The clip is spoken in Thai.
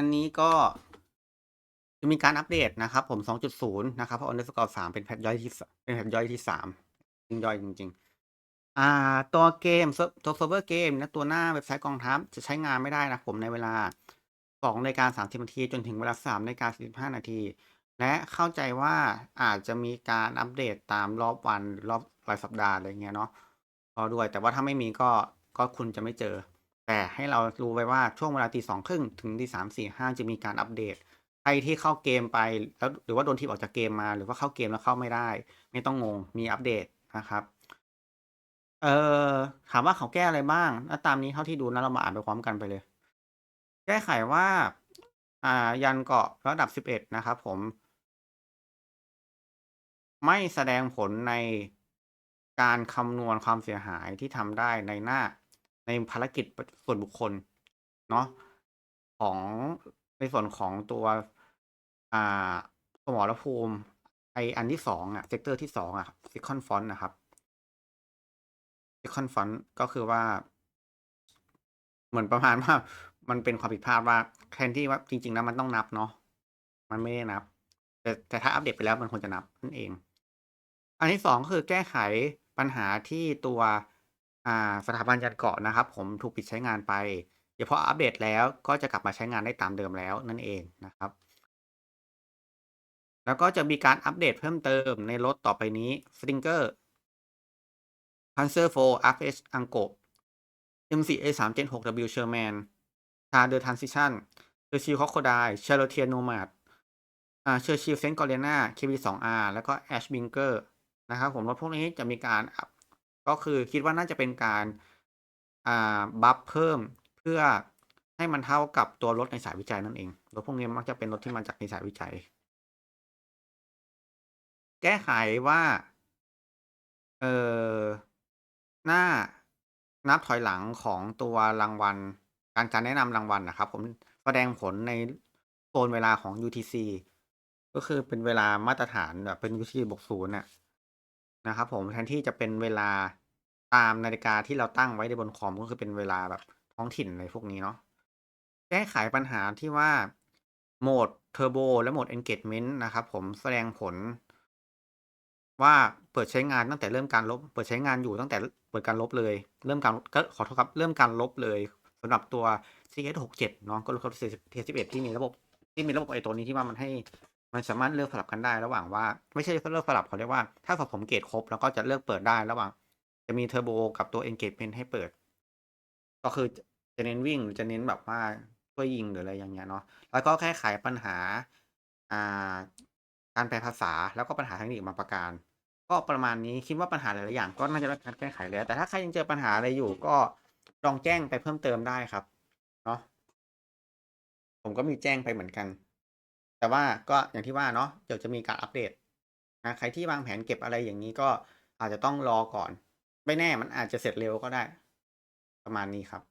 อันนี้ก็จะมีการอัปเดตนะครับ ผม 2.0 นะครับ เพราะ underscore 3เป็นแพทย่อยที่เป็นแพทย่อยที่3ยิ่งย่อยจริง ๆ อ่า ตัวเกมเซิร์ฟตัวเซิร์ฟเวอร์เกมและตัวหน้าเว็บไซต์กองทัพจะใช้งานไม่ได้นะผมในเวลา2นาฬิกา30นาที จนถึงเวลา3นาฬิกา45นาที และเข้าใจว่าอาจจะมีการอัปเดตตามรอบวันหรือรอบรายสัปดาห์อะไรเงี้ยเนาะก็ด้วย แต่ว่าถ้าไม่มีก็ก็คุณจะไม่เจอ แต่ให้เรารู้ไว้ว่าช่วงเวลาตีสองครึ่งถึงตีสามสี่ห้าจะมีการอัปเดตใครที่เข้าเกมไปแล้วหรือว่าโดนทีมออกจากเกมมา หรือว่าเข้าเกมแล้วเข้าไม่ได้ ไม่ต้องงงมีอัปเดตนะครับ เอ่อถามว่าเขาแก้อะไรบ้างแล้วตามนี้เท่าที่ดูนะเรามาอ่านไปพร้อมกันไปเลย แก้ไขว่า อ่า ยันเกาะระดับสิบเอ็ดนะครับผม ไม่แสดงผลในการคำนวณความเสียหายที่ทำได้ในหน้า ในภารกิจส่วนบุคคลเนาะของในส่วนของตัว อ่าสมรภูมิ ไออันที่สองอะเซกเตอร์ที่สองอะซิคอนฟอนนะครับซิคอนฟอนก็คือว่า เหมือนประมาณว่า มันเป็นความผิดพลาดว่าแทนที่ว่าจริง ๆ แล้วมันต้องนับเนาะมันไม่ได้นับ แต่แต่ถ้าอัปเดตไปแล้วมันควรจะนับนั่นเอง อันที่สองคือแก้ไขปัญหาที่ตัว สถาบันยันเกาะนะครับ ผมถูกปิดใช้งานไป เดี๋ยวพออัปเดตแล้วก็จะกลับมาใช้งานได้ตามเดิมแล้วนั่นเองนะครับ แล้วก็จะมีการอัปเดตเพิ่มเติมในรถต่อไปนี้ Stinger Panzer IV RS Ango M4A 3 Gen 6 W Sherman Char The Transition Churchill Crocodile Charlotte Nomad อ่า Churchill Saint Galena KB2R แล้วก็ Ashbringer นะครับผมรถพวกนี้จะมีการ ก็คือคิดว่าน่าจะเป็นการอ่าบัฟเพิ่มเพื่อให้มันเท่ากับตัวรถในสายวิจัยนั่นเอง รถพวกนี้มักจะเป็นรถที่มาจากในสายวิจัย แก้ไขว่าเออหน้านับถอยหลังของตัวรางวัล การการแนะนำรางวัลนะครับ ผมแสดงผลในโซนเวลาของ UTC ก็คือเป็นเวลามาตรฐานแบบเป็น UTC บวกศูนย์น่ะ นะครับผม แทนที่จะเป็นเวลาตามนาฬิกาที่เราตั้งไว้ในบนคอมก็คือเป็นเวลาแบบท้องถิ่นอะไรพวกนี้เนาะ แก้ไขปัญหาที่ว่าโหมดเทอร์โบและโหมด engagement นะครับผมแสดงผล ว่าเปิดใช้งานตั้งแต่เริ่มการลบ เปิดใช้งานอยู่ตั้งแต่เปิดการลบเลย เริ่มการก็ขอโทษครับเริ่มการลบเลยสำหรับตัว CS67 เนาะก็รู้ครับ CS11 ที่มีระบบที่มีระบบไอตัวนี้ที่ว่ามันให้ มันสามารถเลือกสลับกันได้ระหว่างว่า ไม่ใช่เลือกสลับเขาเรียกว่าถ้าสะสมเกรดครบแล้วก็จะเลือกเปิดได้ระหว่าง จะมีเทอร์โบกับตัว engagement ให้เปิด ก็คือจะเน้นวิ่งหรือจะเน้นแบบว่าช่วยยิงหรืออะไรอย่างเงี้ยเนาะแล้วก็แก้ไขปัญหาอ่าการแปลภาษาแล้วก็ปัญหาเทคนิคบางประการ ก็ประมาณนี้คิดว่าปัญหาหลายๆอย่างก็น่าจะได้การแก้ไขแล้ว แต่ถ้าใครยังเจอปัญหาอะไรอยู่ก็ลองแจ้งไปเพิ่มเติมได้ครับเนาะผมก็มีแจ้งไปเหมือนกัน แต่ว่าก็อย่างที่ว่าเนาะเดี๋ยวจะมีการอัปเดตนะใครที่วางแผนเก็บอะไรอย่างนี้ก็อาจจะต้องรอก่อน ไม่แน่มันอาจจะเสร็จเร็วก็ได้ ประมาณนี้ครับ